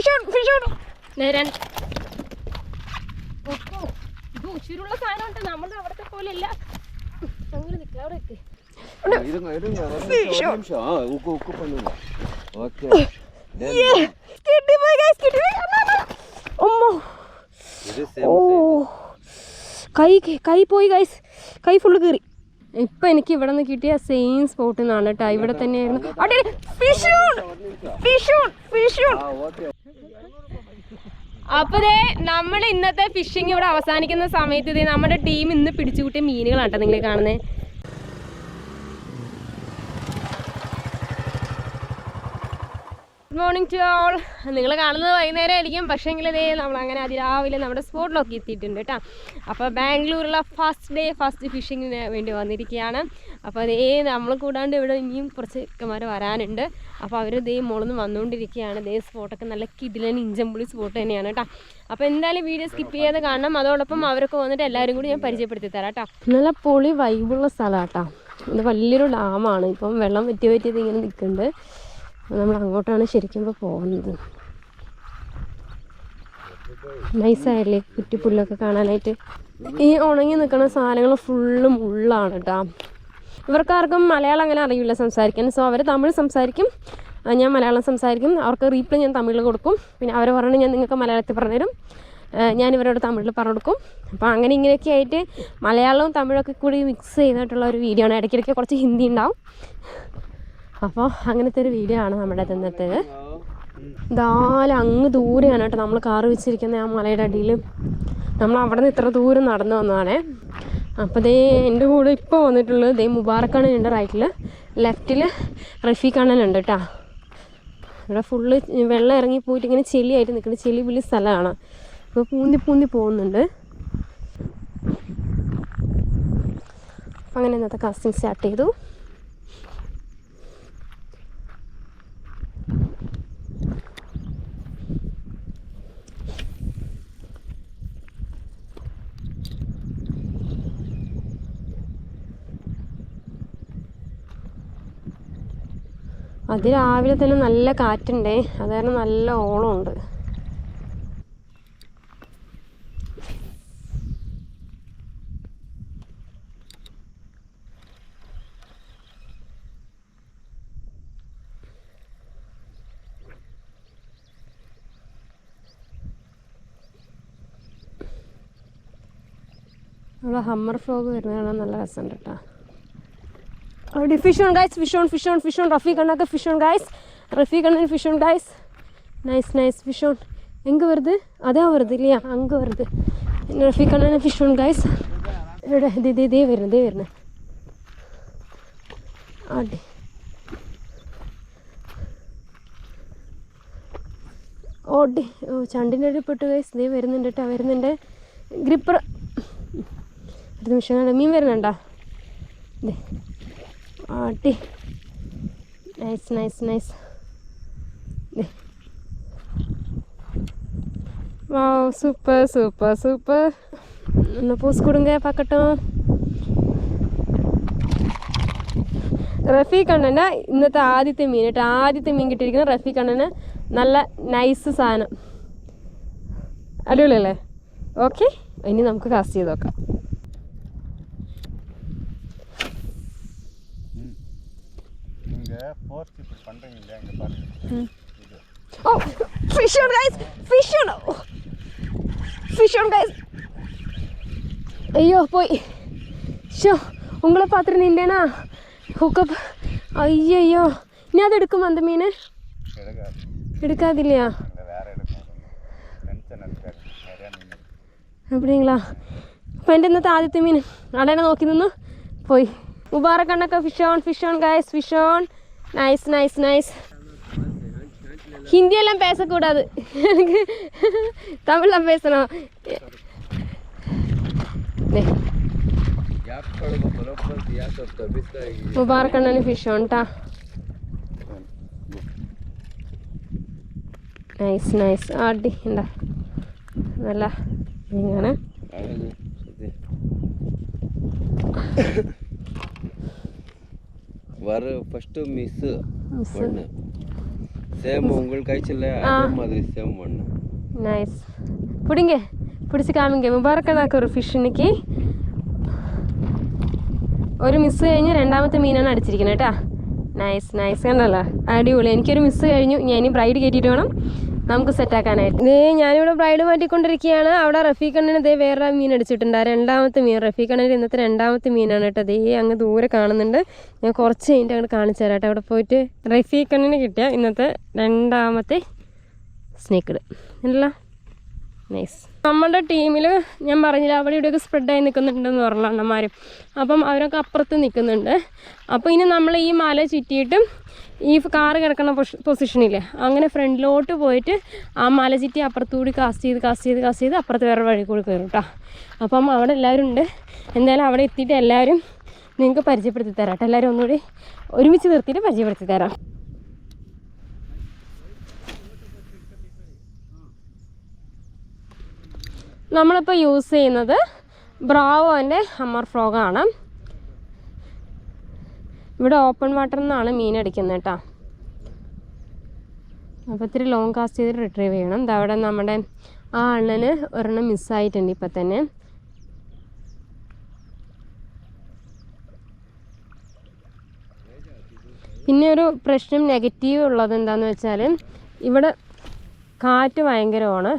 Fish fish നേരാൻ. ഇത് ഉശിരുള്ള സാധനമുണ്ട്. നമ്മുടെ അവിടുത്തെ പോലെ അല്ല. അങ്ങനെ നിൽക്കുക അവിടെ എത്തി കൈ കൈ പോയി ഗൈസ് കൈ ഫുള്ള് കീറി. ഇപ്പൊ എനിക്ക് ഇവിടെ നിന്ന് കിട്ടിയ സെയിം സ്പോട്ടിൽ നിന്നാണ് കേട്ടോ ഇവിടെ തന്നെയായിരുന്നു. അപ്പൊ ദേ നമ്മൾ ഇന്നത്തെ ഫിഷിംഗ് ഇവിടെ അവസാനിക്കുന്ന സമയത്ത് ഇതേ നമ്മുടെ ടീം ഇന്ന് പിടിച്ചുകൂട്ടിയ മീനുകളാട്ടോ നിങ്ങൾ കാണുന്നത് മോർണിംഗ് ടു ഓൾ നിങ്ങൾ കാണുന്നത് വൈകുന്നേരം ആയിരിക്കും. പക്ഷേങ്കിൽ ഇതേ നമ്മൾ അങ്ങനെ അതിരാവിലെ നമ്മുടെ സ്പോട്ടിലൊക്കെ എത്തിയിട്ടുണ്ട് കേട്ടോ. അപ്പോൾ ബാംഗ്ലൂരിലെ ഫസ്റ്റ് ഡേ ഫസ്റ്റ് ഫിഷിങ്ങിന് വേണ്ടി വന്നിരിക്കുകയാണ്. അപ്പോൾ അതേ നമ്മൾ കൂടാണ്ട് ഇവിടെ ഇനിയും കുറച്ച് ചെക്കന്മാർ വരാനുണ്ട്. അപ്പോൾ അവർ ഇതേ മുളന്ന് വന്നുകൊണ്ടിരിക്കുകയാണ്. ഇതേ സ്പോട്ടൊക്കെ നല്ല കിടിലൻ ഇഞ്ചമ്പുളി സ്പോട്ട് തന്നെയാണ് കേട്ടോ. അപ്പോൾ എന്തായാലും വീഡിയോ സ്കിപ്പ് ചെയ്യാതെ കാണണം. അതോടൊപ്പം അവരൊക്കെ വന്നിട്ട് എല്ലാവരും കൂടി ഞാൻ പരിചയപ്പെടുത്തി തരാം കേട്ടോ. നല്ല പൊളി വൈബുള്ള സ്ഥലമാണ് കേട്ടോ. ഇത് വലിയൊരു ഡാമാണ് ഇപ്പം വെള്ളം വറ്റി വറ്റിയത് ഇങ്ങനെ നിൽക്കുന്നുണ്ട്. നമ്മൾ അങ്ങോട്ടാണ് ശരിക്കും ഇപ്പോൾ പോകുന്നത്. നൈസായില്ലേ? കുറ്റിപ്പുല്ലൊക്കെ കാണാനായിട്ട്. ഈ ഉണങ്ങി നിൽക്കുന്ന സാധനങ്ങൾ ഫുള്ള് മുള്ളാണ് കേട്ടോ ഇവർക്കാർക്കും മലയാളം അങ്ങനെ അറിയില്ല സംസാരിക്കാൻ. സോ അവർ തമിഴ് സംസാരിക്കും. ഞാൻ മലയാളം സംസാരിക്കും. അവർക്ക് റീപ്ലൈ ഞാൻ തമിഴിൽ കൊടുക്കും. പിന്നെ അവർ പറഞ്ഞു ഞാൻ നിങ്ങൾക്ക് മലയാളത്തിൽ പറഞ്ഞുതരും. ഞാൻ ഇവരോട് തമിഴിൽ പറഞ്ഞു കൊടുക്കും. അപ്പോൾ അങ്ങനെ ഇങ്ങനെയൊക്കെ ആയിട്ട് മലയാളവും തമിഴൊക്കെ കൂടി മിക്സ് ചെയ്തിട്ടുള്ള ഒരു വീഡിയോ ആണ്. ഇടയ്ക്കിടയ്ക്ക് കുറച്ച് ഹിന്ദി ഉണ്ടാവും. അപ്പോൾ അങ്ങനത്തെ ഒരു വീഡിയോ ആണ് നമ്മുടെ ഇന്നത്തേത് ധാരാളം അങ്ങ് ദൂരെയാണ് കേട്ടോ നമ്മൾ കാറ് വെച്ചിരിക്കുന്ന ആ മലയുടെ അടിയിൽ നമ്മൾ അവിടെ നിന്ന് ഇത്ര ദൂരം നടന്നു വന്നതാണേ. അപ്പോൾ ദേ എന്റെ കൂടെ ഇപ്പോൾ വന്നിട്ടുള്ളത് ദേ മുബാറക് അണ്ണനുണ്ട് റൈറ്റിൽ ലെഫ്റ്റിൽ റഫീഖ് അണ്ണനുണ്ട് കേട്ടോ. ഇവിടെ ഫുള്ള് വെള്ളം ഇറങ്ങി പോയിട്ട് ഇങ്ങനെ ചെളിയായിട്ട് നിൽക്കുന്ന ചെളി പുള്ളി സ്ഥലമാണ്. അപ്പോൾ പൂന്തി പൂന്തി പോകുന്നുണ്ട്. അങ്ങനെ ഇന്നത്തെ കാസ്റ്റിംഗ് സ്റ്റാർട്ട് ചെയ്തു. അത് രാവിലെ തന്നെ നല്ല കാറ്റുണ്ടേ. അത് കാരണം നല്ല ഓളമുണ്ട്. നമ്മളെ ഹമ്മർ ഫ്രോഗ് വരുന്നത് കാണാൻ നല്ല രസമുണ്ട് കേട്ടോ. അവിടെ fish on guys fish on fish on fish on Rafeeq കണ്ണൊക്കെ fish on guys Rafeeq Kannan fish on guys nice nice fish on എങ്ക് വരുത് അതാ വരുത് ഇല്ല അങ്ക് വരുത് Rafeeq Kannan fish on guys ഇവിടെ ഇതേ ഇതേ വരുന്നത് ഇതേ വരുന്നത് അടി ഓടി ഓ ചണ്ടിന്റെ അടിപ്പെട്ട് ഗൈസ് ദേ വരുന്നുണ്ട് കേട്ടോ വരുന്നുണ്ട് ഗ്രിപ്പർ ഒരു നിമിഷം മീൻ വരുന്നുണ്ടോ ദേ ആട്ടി നൈസ് നൈസ് നൈസ് വാ സൂപ്പർ സൂപ്പർ സൂപ്പർ ഒന്ന് പൂസ് കൊടുങ്ക പാക്കട്ടോ. റഫീഖ് കണ്ണന ഇന്നത്തെ ആദ്യത്തെ മീൻ കേട്ടോ. ആദ്യത്തെ മീൻ കിട്ടിയിരിക്കുന്ന റഫീഖ് കണ്ണന. നല്ല നൈസ് സാധനം. അടിപൊളിയല്ലേ? ഓക്കെ ഇനി നമുക്ക് കാസ്റ്റ് ചെയ്ത് നോക്കാം. ഓ ഫിഷ് ആണ് ഗൈസ് ഫിഷ് ആണ് ഫിഷ് ആണ് ഗൈസ് അയ്യോ പോയി. ഷോ ഉങ്ങളെ പാത്രം നിന്റെനാ ഹുക്കപ്പ് അയ്യോ ഇനി അതെടുക്കും അന്ത മീൻ എടുക്കാതില്ലയാ അപ്പടിങ്ങളാ അപ്പം എന്റെ ഇന്നത്തെ ആദ്യത്തെ മീൻ. അടേനെ നോക്കി നിന്നു. പോയി. മുബാറക്കണ്ണൊക്കെ fish on fish on guys fish nice nice nice ஹிந்தியெல்லாம் பேசக்கூடாது எனக்கு தமிழில் பேசணும் முபாரக் அண்ணன் ஃபிஷ் வந்துட்டா நைஸ் நைஸ் ஆட்டி இந்தா நல்லா நீங்க வர ஃபஸ்ட்டு மிஸ்ஸு Miss. ஒன்று சேம் உங்களுக்கு കഴിച്ചില്ല அதே மாதிரி சேம் பண்ணு నైస్ பிடிங்க பிடிச்சி காமிங்க മുബാറക്കനാക്ക ഒരു ഫിഷ് എനിക്ക് ഒരു മിസ് കഴിഞ്ഞ് രണ്ടാമത്തെ മീനാണ് അടിച്ചിരിക്കുന്നത് കേട്ടാ നൈസ് നൈസ് കണ്ടല്ലോ അടിപൊളി എനിക്കൊരു മിസ് കഴിഞ്ഞു ഞാൻ ഇനി ബ്രൈഡ് കയറ്റിയിട്ട് വേണം നമുക്ക് സെറ്റാക്കാനായിട്ട് ഇതേ ഞാനിവിടെ ബ്രൈഡ് മാറ്റിക്കൊണ്ടിരിക്കുകയാണ്. അവിടെ റഫീഖണ്ണന് ഇതേ വേറെ മീൻ അടിച്ചിട്ടുണ്ട്. രണ്ടാമത്തെ മീൻ റഫീഖണ്ണന്റെ ഇന്നത്തെ രണ്ടാമത്തെ മീനാണ് കേട്ടോ. ദേ അങ്ങ് ദൂരെ കാണുന്നുണ്ട്. ഞാൻ കുറച്ച് കഴിഞ്ഞിട്ട് അങ്ങോട്ട് കാണിച്ചു തരാം അവിടെ പോയിട്ട് റഫീഖണ്ണന് കിട്ടിയ ഇന്നത്തെ രണ്ടാമത്തെ സ്നേക്കിട് അല്ല നൈസ് നമ്മുടെ ടീമിൽ ഞാൻ പറഞ്ഞില്ല അവിടെ ഇവിടെയൊക്കെ സ്പ്രെഡായി നിൽക്കുന്നുണ്ടെന്ന് പറഞ്ഞു അണ്ണന്മാരും. അപ്പം അവരൊക്കെ അപ്പുറത്ത് നിൽക്കുന്നുണ്ട് അപ്പോൾ ഇനി നമ്മൾ ഈ മല ചുറ്റിയിട്ട് ഈ കാറ് കിടക്കുന്ന പൊസിഷനില്ലേ അങ്ങനെ ഫ്രണ്ടിലോട്ട് പോയിട്ട് ആ മല ചുറ്റി അപ്പുറത്തുകൂടി കാസ്റ്റ് ചെയ്ത് കാസ്റ്റ് ചെയ്ത് കാസ്റ്റ് ചെയ്ത് അപ്പുറത്ത് വേറെ വഴി കൂടി കയറും കേട്ടോ അപ്പം അവിടെ എല്ലാവരും ഉണ്ട്. എന്തായാലും അവിടെ എത്തിയിട്ട് എല്ലാവരും നിങ്ങൾക്ക് പരിചയപ്പെടുത്തി തരാം കേട്ടോ എല്ലാവരും ഒന്നുകൂടി ഒരുമിച്ച് നിർത്തിയിട്ട് പരിചയപ്പെടുത്തി തരാം. നമ്മളിപ്പോൾ യൂസ് ചെയ്യുന്നത് ബ്രാവോന്റെ ഹമ്മർ ഫ്രോഗാണ് ഇവിടെ ഓപ്പൺ വാട്ടറിൽ നിന്നാണ് മീൻ അടിക്കുന്നത് കേട്ടോ അപ്പോൾ ഇത്തിരി ലോങ് കാസ്റ്റ് ചെയ്ത് റിട്രീവ് ചെയ്യണം. ദാ അവിടെ നമ്മുടെ ആ അണ്ണന് ഒരെണ്ണം മിസ്സായിട്ടുണ്ട് ഇപ്പം തന്നെ. പിന്നെ ഒരു പ്രശ്നം നെഗറ്റീവ് ഉള്ളത് എന്താണെന്ന് വെച്ചാൽ ഇവിടെ കാറ്റ് ഭയങ്കരമാണ്.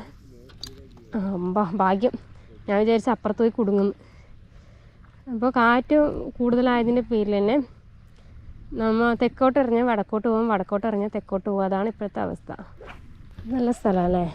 ഭാഗ്യം. ഞാൻ വിചാരിച്ച അപ്പുറത്ത് പോയി കുടുങ്ങുന്നു അപ്പോൾ കാറ്റ് കൂടുതലായതിന്റെ പേരിൽ തന്നെ നമ്മൾ തെക്കോട്ട് എറിഞ്ഞാൽ വടക്കോട്ട് പോകും വടക്കോട്ട് എറിഞ്ഞാൽ തെക്കോട്ട് പോകും അതാണ് ഇപ്പോഴത്തെ അവസ്ഥ. നല്ല സ്ഥലമല്ലേ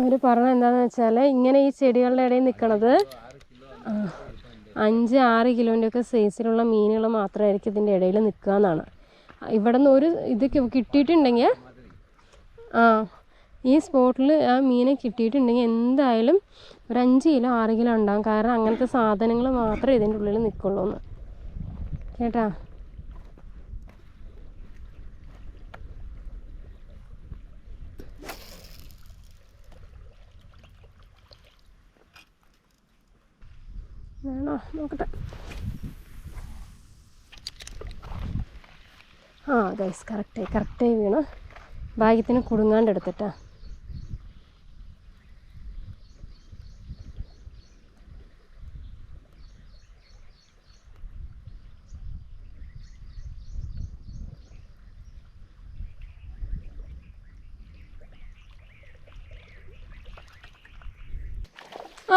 അവർ പറഞ്ഞത് എന്താണെന്ന് വെച്ചാൽ ഇങ്ങനെ ഈ ചെടികളുടെ ഇടയിൽ നിൽക്കണത് അഞ്ച് ആറ് കിലോന്റെയൊക്കെ സൈസിലുള്ള മീനുകൾ മാത്രമായിരിക്കും ഇതിന്റെ ഇടയിൽ നിൽക്കുക എന്നാണ്. ഇവിടെ നിന്ന് ഒരു ഇത് കിട്ടിയിട്ടുണ്ടെങ്കിൽ ആ ഈ സ്പോട്ടിൽ ആ മീനെ കിട്ടിയിട്ടുണ്ടെങ്കിൽ എന്തായാലും ഒരു അഞ്ച് കിലോ ആറ് കിലോ ഉണ്ടാകും കാരണം അങ്ങനത്തെ സാധനങ്ങൾ മാത്രമേ ഇതിന്റെ ഉള്ളിൽ നിൽക്കുള്ളൂ എന്ന് കേട്ടാ വേണോ നോക്കട്ടെ. ആ ഗൈസ് കറക്റ്റായി കറക്റ്റായി വീണ്. ഭാഗ്യത്തിന് കുടുങ്ങാണ്ട് എടുത്തിട്ടാ.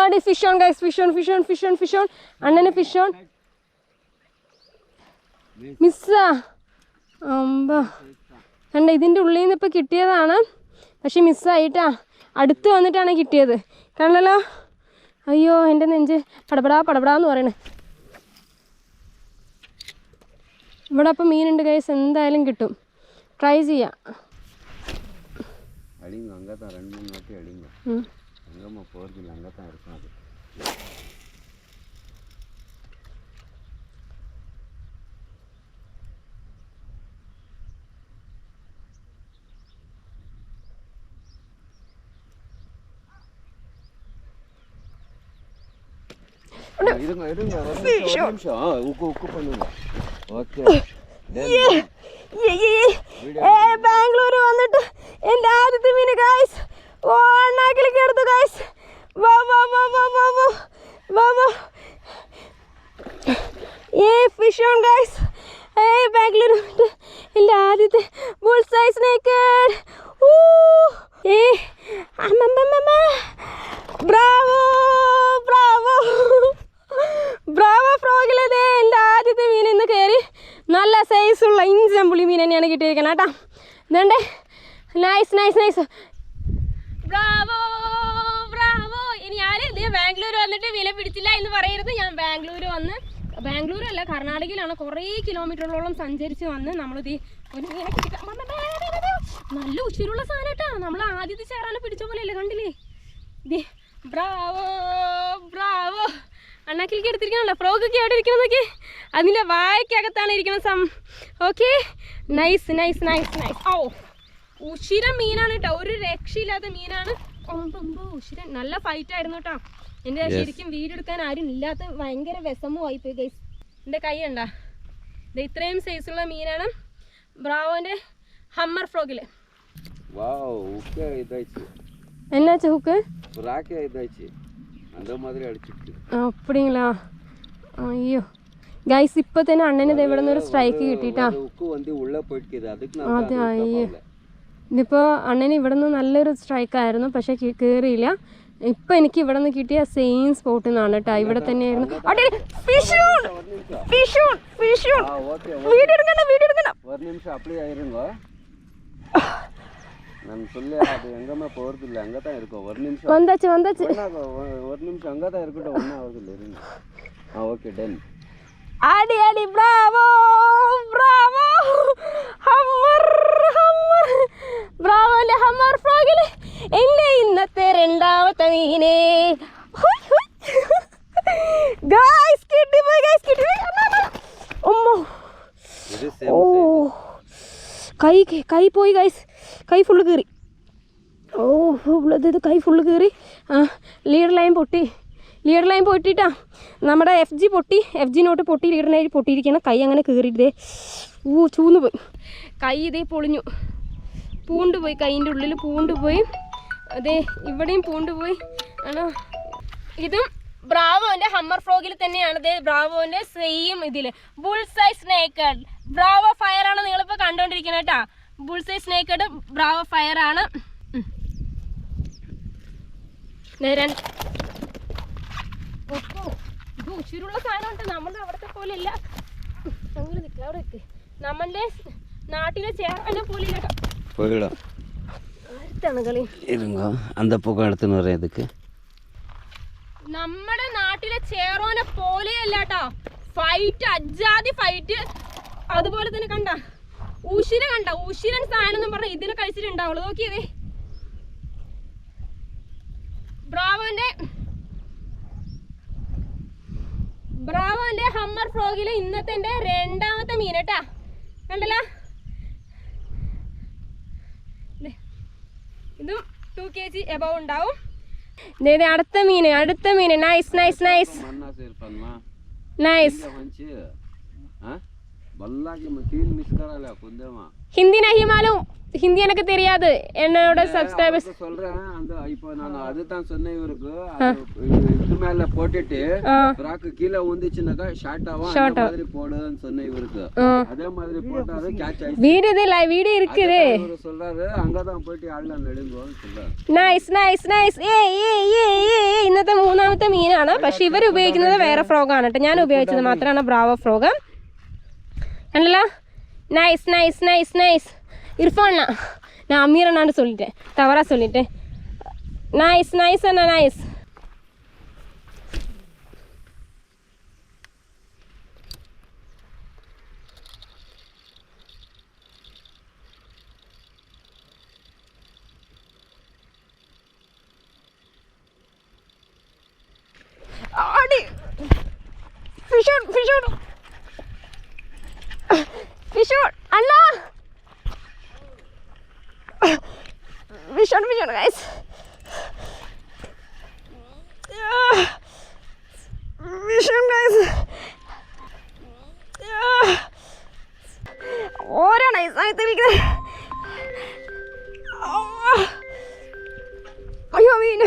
ആടി fish on guys fish on fish on fish on fish on അണ്ണന് ഫിഷ് ഓൺ മിസ്സാ അമ്പ. കണ്ട ഇതിന്റെ ഉള്ളിൽ നിന്ന് ഇപ്പോൾ കിട്ടിയതാണ്. പക്ഷെ മിസ്സായിട്ടാ അടുത്ത് വന്നിട്ടാണ് കിട്ടിയത്. കണ്ടല്ലോ? അയ്യോ എന്റെ നെഞ്ച് പടപടാ എന്ന് പറയണേ. ഇവിടെ അപ്പം മീനുണ്ട് ഗൈസ് എന്തായാലും കിട്ടും. ട്രൈ ചെയ്യാം. ഞങ്ങൾ മുപ്പത് ജില്ലാംഗത്തായിരിക്കും അത് ബാംഗ്ലൂർ വന്നിട്ട് എന്റെ ആദ്യത്തെ മീന് ഗായസ് ഓ അണ്ണാക്കിലേക്ക് എടുത്തു ഗായ്സ് വാ വാ വാ വാ വാ വാ. വാ ഏ ഫിഷ് ഓൺ ഗായ്സ് ഏ ബാംഗ്ലൂർ എന്റെ ആദ്യത്തെ ബുൾ സൈസ് നേക്കഡ് ഏ അമ്മമ്മമ്മ ബ്രാവോ ബ്രാവോ ബ്രാവോ ഫ്രോഗിലതേ എന്റെ ആദ്യത്തെ മീൻ ഇന്ന് കയറി നല്ല സൈസുള്ള ഇഞ്ചൻ പുളി മീൻ തന്നെയാണ് കിട്ടിയിരിക്കുന്നത് കേട്ടോ ഇതുണ്ടേ nice nice nice bravo bravo ഇനി ഞാൻ ഇതേ ബാംഗ്ലൂർ വന്നിട്ട് വില പിടിച്ചില്ല എന്ന് പറയരുത് ഞാൻ ബാംഗ്ലൂർ വന്ന് ബാംഗ്ലൂർ അല്ല കുറേ സഞ്ചരിച്ച് വന്ന് നമ്മളിത് ഒരു മീനെ നല്ല ഉച്ചിരുള്ള സാധനം കേട്ടാ. നമ്മൾ ആദ്യത്തെ ചേറാനെ പിടിച്ച പോലെ അല്ലേ കണ്ടില്ലേ? Bravo bravo. അണ്ണാക്കിലേക്ക് എടുത്തിരിക്കണല്ലോ. ഫ്രോക്കൊക്കെ അവിടെ ഇരിക്കണം നോക്കി അതിന്റെ വായ്ക്കകത്താണ് ഇരിക്കുന്ന some. Okay? Nice nice nice nice ഓ ഉഷിര മീനാണ് കേട്ടോ. ഒരു രക്ഷയില്ലാത്ത മീനാണ്. ഒമ്പൊമ്പോ ഉഷിരൻ നല്ല ഫൈറ്റ് ആയിരുന്നു കേട്ടോ. എന്റെ ശരിക്കും വീടെടുക്കാൻ ആരും ഇല്ലാത്ത ഭയങ്കര വിഷമമായി പോയി ഗൈസ് എന്റെ കൈ കണ്ടാ. ഇത് ഇത്രയും സൈസുള്ള മീനാണ് ബ്രാവോന്റെ ഹമ്മർ ഫ്രോഗിൽ. അപ്പടിങ്ങളാ. അയ്യോ. ഗൈസ് ഇപ്പൊ തന്നെ അണ്ണന് ഇവിടെ നിന്ന് സ്ട്രൈക്ക് കിട്ടിട്ടാ. അതെ അയ്യോ. ഇതിപ്പോ അണ്ണന് ഇവിടെ നിന്ന് നല്ലൊരു സ്ട്രൈക്ക് ആയിരുന്നു പക്ഷെ കേറിയില്ല. ഇപ്പം എനിക്ക് ഇവിടെ നിന്ന് കിട്ടിയ സെയിം സ്പോട്ടിൽ നിന്നാണ് കേട്ടോ ഇവിടെ തന്നെയായിരുന്നു അവിടെ ഫിഷൂൺ ഫിഷൂൺ ഫിഷൂൺ വീഡിയോ എടുക്കണ്ട വീഡിയോ എടുക്കണ്ട ഒരു നിമിഷം അപ്ലൈ ആയിരുന്നോ ನನ್ನ ಸುಳ್ಳೆ ಅದು ಹೆಂಗಮ್ಮ ಹೋರ್ದಿಲ್ಲ ಹಂಗತ ಇರ್ಕೋ ಒಂದು ನಿಮಿಷ ಒಂದಾಚೆ ಒಂದಾಚೆ ಒಂದು ನಿಮಿಷ ಹಂಗತ ಇರ್ಕೊಟ್ಟು ಒನ್ನ ಹೋಗಿಲ್ಲ ಇರಿಂದ ಹಾಂ ಓಕೆ ಡನ್ ಆಡಿ ಆಡಿ Bravo Bravo Hammer Hammer Bravo ಅಲ್ಲಿ ಹಮ್ಮರ್ ഇന്നത്തെ രണ്ടാമത്തെ മീനെ. ഗായ്സ് കിട്ടിപ്പോയി ഗായ്സ് കിട്ടിപ്പോയി അമ്മോ ഓ. കൈ കൈ പോയി ഗായ്സ് കൈ ഫുള്ള് കീറി. ഓ ഉള്ളത് ഇത് കൈ ഫുള്ള് കീറി. ആ ലീഡർ ലൈൻ പൊട്ടി. ലീഡർ ലൈൻ പൊട്ടിയിട്ടാ നമ്മുടെ എഫ് ജി പൊട്ടി. എഫ് ജി നോട്ട് പൊട്ടി. ലീഡർ ലൈൻ പൊട്ടിയിരിക്കണം കൈ അങ്ങനെ കീറിയിട്ടേ ഊ ചൂന്ന് പോയി. കൈ ഇതേ പൊളിഞ്ഞു. പൂണ്ട് പോയി. കൈയിന്റെ ഉള്ളിൽ പൂണ്ട് പോയി. അതെ ഇവിടെയും പൂണ്ടുപോയി. ആണോ? ഇതും ബ്രാവോന്റെ ഹമ്മർ ഫ്രോഗിൽ തന്നെയാണ്. അതെ ബ്രാവോന്റെ സെയിം ഇതിൽ. Bull size snakehead bravo fire ആണ് നിങ്ങളിപ്പോ കണ്ടോണ്ടിരിക്കുന്നത് കേട്ടാ. Bull size snakehead bravo fire ആണ്. ഇത് ഉച്ചിരുള്ള സാധനമുണ്ട്. നമ്മുടെ അവിടുത്തെ പോലെ ഇല്ല അങ്ങനെ നിൽക്കുക അവിടെ നമ്മളുടെ നാട്ടിലെ ചേർന്നെ പോലെ ഇല്ല നമ്മുടെ നാട്ടിലെ ചേറോനെ പോലെയല്ല ഫൈറ്റ് അജാതി ഫൈറ്റ് അതുപോലെ തന്നെ കണ്ട. ഉശിര കണ്ട. ഉശിരൻ സാധനം പറഞ്ഞ ഇതിനെ കഴിച്ചിട്ടുണ്ടാവുള്ളു. നോക്കിയതേ ബ്രാവോന്റെ ബ്രാവോന്റെ ഹമ്മർ ഫ്രോഗിലെ ഇന്നത്തെ രണ്ടാമത്തെ മീൻ കണ്ടല്ലോ? ഇതും ടു കെ ജി എബവ് ഉണ്ടാവും അടുത്ത മീൻ അടുത്ത മീൻ nice nice nice nice Hindi नहीं मालूम ஹிந்தி எனக்கு தெரியாது என்னோட சப்ஸ்கிரைபர்ஸ் சொல்றேன் அந்த இப்போ நான் அதுதான் சொன்னேன் இவருக்கு இது மேல போட்டுட்டு ஃப்ராக் கீழ வந்துச்சுனாக்கா ஷார்ட் ஆகும் ஷார்ட் மாதிரி போடுன்னு சொன்னேன் இவருக்கு அதே மாதிரி போட்டாரு கேட்ச் ஆயிடுச்சு வீடு இது இல்ல வீடு இருக்குது இவரு சொல்றாரு அங்க தான் போயிட்டு ஆள்ல நடுங்கோன்னு சொல்றாரு നൈസ് നൈസ് നൈസ് ഏ ഏ ഏ ഏ ഇന്നത്തെ മൂന്നാമത്തെ മീനാണ് പക്ഷെ ഇവർ ഉപയോഗിക്കുന്നത് വേറെ ഫ്രോഗാണ് കേട്ടോ ഞാൻ ഉപയോഗിച്ചത് മാത്രമാണ് ബ്രാവോ ഫ്രോഗ് കണ്ടല്ലോ നൈസ് നൈസ് നൈസ് നൈസ് இர்ஃபான்னா நான் அமீரனான்னு சொல்லிட்டேன். தவறாக சொல்லிட்டேன். நைஸ் நைஸ் அண்ணா நைஸ் ഓരോ നൈസായി അയ്യോ മീൻ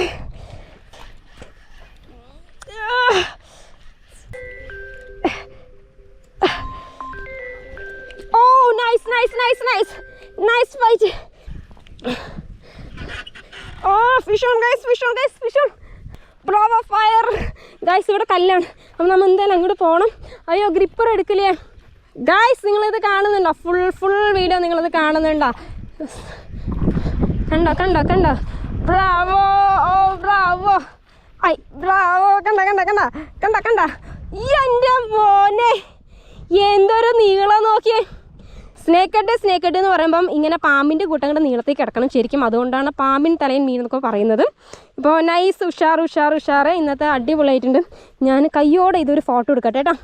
ഓ nice nice nice nice nice fight oh fish on guys fish on guys fish on fire guys ഇവിടെ കല്ലാണ്. അപ്പം നമ്മൾ എന്തായാലും അങ്ങോട്ട് പോകണം അയ്യോ ഗ്രിപ്പർ എടുക്കില്ലേ? ഗായ്സ് നിങ്ങളിത് കാണുന്നുണ്ടോ? ഫുൾ ഫുൾ വീഡിയോ നിങ്ങളിത് കാണുന്നുണ്ടോ? കണ്ടോ കണ്ടോ കണ്ടോ? ബ്രാവോ ഓ ബ്രാവോ ഐ ബ്രാവോ കണ്ട കണ്ട കണ്ട? കണ്ട കണ്ട? ഈ എന്റെ മോനെ എന്തൊരു നീളം നോക്കിയേ. സ്നേക്കഡ് സ്നേക്കഡ് എന്ന് പറയുമ്പം ഇങ്ങനെ പാമ്പിന്റെ കൂട്ടങ്ങളുടെ നീളത്തേക്ക് കിടക്കണം ശരിക്കും. അതുകൊണ്ടാണ് പാമ്പിൻ തലയിൽ മീൻ എന്നൊക്കെ പറയുന്നത്. ഇപ്പോൾ നൈസ് ഉഷാർ ഉഷാർ ഉഷാർ ഇന്നത്തെ അടിപൊളിയായിട്ടുണ്ട്. ഞാൻ കയ്യോടെ ഇതൊരു ഫോട്ടോ എടുക്കട്ടെ കേട്ടോ.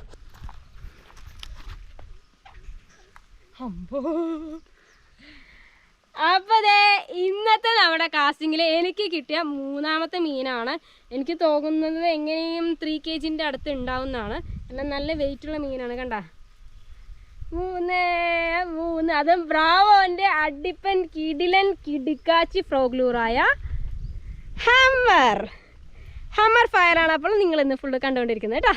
അപ്പോൾ ദേ ഇന്നത്തെ നമ്മുടെ കാസ്റ്റിങ്ങിൽ എനിക്ക് കിട്ടിയ മൂന്നാമത്തെ മീനാണ്. എനിക്ക് തോന്നുന്നത് എങ്ങനെയും ത്രീ കെ ജിന്റെ അടുത്ത് ഉണ്ടാവുന്നതാണ്. എല്ലാം നല്ല വെയിറ്റ് ഉള്ള മീനാണ് കണ്ട? മൂന്ന് മൂന്ന്. അതും ബ്രാവോന്റെ അടിപ്പൻ കിടിലൻ കിടുക്കാച്ചി ഫ്രോഗ്ലൂറായ ഹാമർ ഹാമർ ഫയറാണ് അപ്പോൾ നിങ്ങൾ ഇന്ന് ഫുള്ള് കണ്ടുകൊണ്ടിരിക്കുന്നത് കേട്ടോ?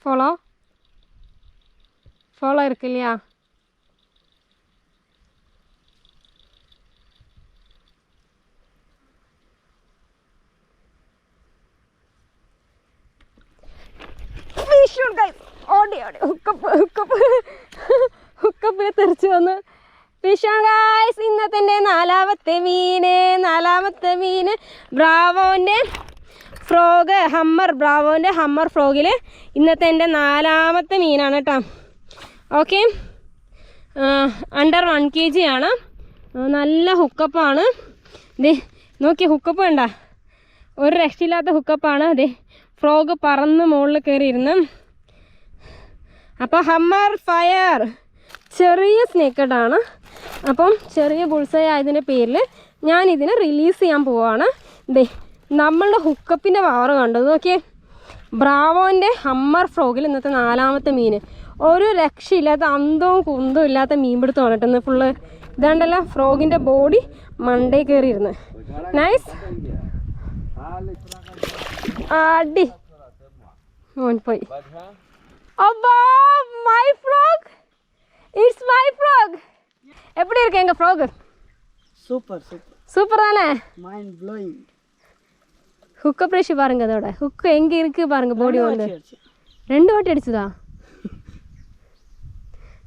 ஃபாலோ ஃபாலோ இருக்கு இல்லையா ഫിഷ് ഉണ്ട് guys. ഓടി ഓടി ഹുക്കപ്പ് ഹുക്കപ്പ് ഹുക്കപ്പിൽ തെറിച്ച് വന്ന് ഫിഷ് ഗായ്സ് ഇന്നത്തെ എൻ്റെ നാലാമത്തെ മീന് നാലാമത്തെ മീന് ബ്രാവോൻ്റെ ഫ്രോഗ് ഹമ്മർ ബ്രാവോന്റെ ഹമ്മർ ഫ്രോഗിൽ ഇന്നത്തെ എന്റെ നാലാമത്തെ മീനാണ് കേട്ടോ okay. Under one K G ആണ്. നല്ല ഹുക്കപ്പാണ്. ദേ നോക്കി ഹുക്കപ്പ് വേണ്ട ഒരു രക്ഷയില്ലാത്ത ഹുക്കപ്പാണ്. അതെ ഫ്രോഗ് പറന്ന് മുകളിൽ കയറിയിരുന്ന്. അപ്പോൾ ഹമ്മർ ഫയർ. ചെറിയ സ്നേക്കഡാണ് അപ്പം ചെറിയ ബുൾസൈ ആയതിന്റെ പേരിൽ ഞാനിതിനെ റിലീസ് ചെയ്യാൻ പോവാണ്. ദേ നമ്മളുടെ ഹുക്കപ്പിന്റെ പവർ കണ്ടു? നോക്കിയേ. ബ്രാവോന്റെ ഹമ്മർ ഫ്രോഗിൽ ഇന്നത്തെ നാലാമത്തെ മീൻ. ഒരു രക്ഷയില്ലാത്ത അന്തവും കുന്തവും ഇല്ലാത്ത മീൻ മീൻപിടുത്തം വന്നിട്ടെന്ന് ഫുള്ള് ഇതാണ്ടല്ല ഫ്രോഗിന്റെ ബോഡി മണ്ടേ കയറിയിരുന്ന് നൈസ് അടി. ഓൻ പോയി. My frog it's my frog എപ്പടി ഇരിക്കും എങ്ക ഫ്രോഗ് സൂപ്പർ സൂപ്പർ സൂപ്പർ തന്നെ മൈൻഡ് ബ്ലോയിങ് ஹுக்க ப்ரெஷ் பாருங்க அதோட ஹுக்கு எங்க இருக்கு பாருங்க பாடி வந்து രണ്ട് വട്ടി അടിച്ചതാ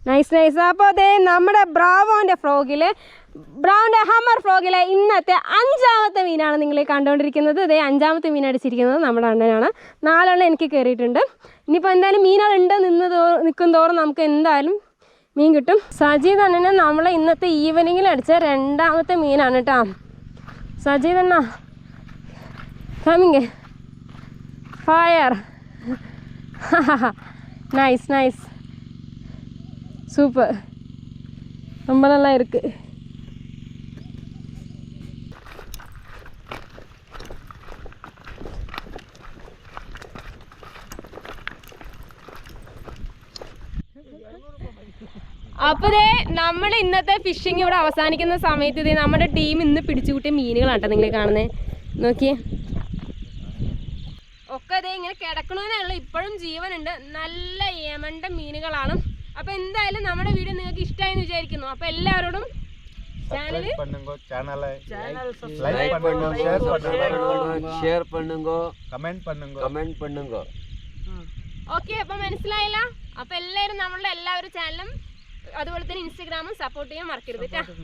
നൈസ് നൈസ് അപ്പോൾ അതെ നമ്മുടെ ബ്രാവോൻ്റെ ഫ്രോഗിൽ ബ്രൗൻ്റെ ഹമ്മർ ഫ്രോഗിലെ ഇന്നത്തെ അഞ്ചാമത്തെ മീനാണ് നിങ്ങൾ ഈ കണ്ടുകൊണ്ടിരിക്കുന്നത് ഇതേ അഞ്ചാമത്തെ മീൻ അടിച്ചിരിക്കുന്നത് നമ്മുടെ അണ്ണനാണ് നാലെണ്ണം എനിക്ക് കയറിയിട്ടുണ്ട് ഇനിയിപ്പോൾ എന്തായാലും മീനുകളുണ്ട് നിന്ന് തോ നിൽക്കും തോറും നമുക്ക് എന്തായാലും മീൻ കിട്ടും സജീദ് അണ്ണനെ നമ്മൾ ഇന്നത്തെ ഈവനിങ്ങിൽ അടിച്ച രണ്ടാമത്തെ മീനാണ് കേട്ടോ സജീദ് അണ്ണ coming fire nice nice super ரொம்ப நல்லா இருக்கு അപ്പതേ നമ്മുടെ ഇന്നത്തെ ഫിഷിംഗ് ഇവിടെ അവസാനിക്കുന്ന സമയത്ത് ഇതേ നമ്മുടെ ടീം ഇന്ന് പിടിച്ചുകൂട്ടിയ മീനുകളാണ് കേട്ടോ നിങ്ങൾ കാണുന്നത് നോക്കിയേ ഒക്കെ അതേ ഇങ്ങനെ കിടക്കണമെന്നുള്ള ഇപ്പോഴും ജീവനുണ്ട് നല്ല യമണ്ട മീനുകളാണ് അപ്പൊ എന്തായാലും നമ്മുടെ വീഡിയോ നിങ്ങൾക്ക് ഇഷ്ടമായി എന്ന് വിചാരിക്കുന്നു അപ്പൊ എല്ലാവരോടും ചാനൽ சப்ஸ்கிரைப் பண்ணுங்க சேனலை லைக் லைக் பண்ணுங்க பண்ணுங்க ஷேர் சப்ஸ்கிரைப் பண்ணுங்க பண்ணுங்க ஷேர் பண்ணுங்க கமெண்ட் பண்ணுங்க കമന്റ് பண்ணுங்க ഓക്കെ അപ്പൊ മനസ്സിലായില്ല അപ്പൊ എല്ലാവരും നമ്മളുടെ എല്ലാവരും ചാനലും അതുപോലെ തന്നെ ഇൻസ്റ്റഗ്രാമും സപ്പോർട്ട് ചെയ്യാൻ മറക്കരുത് കേട്ടോ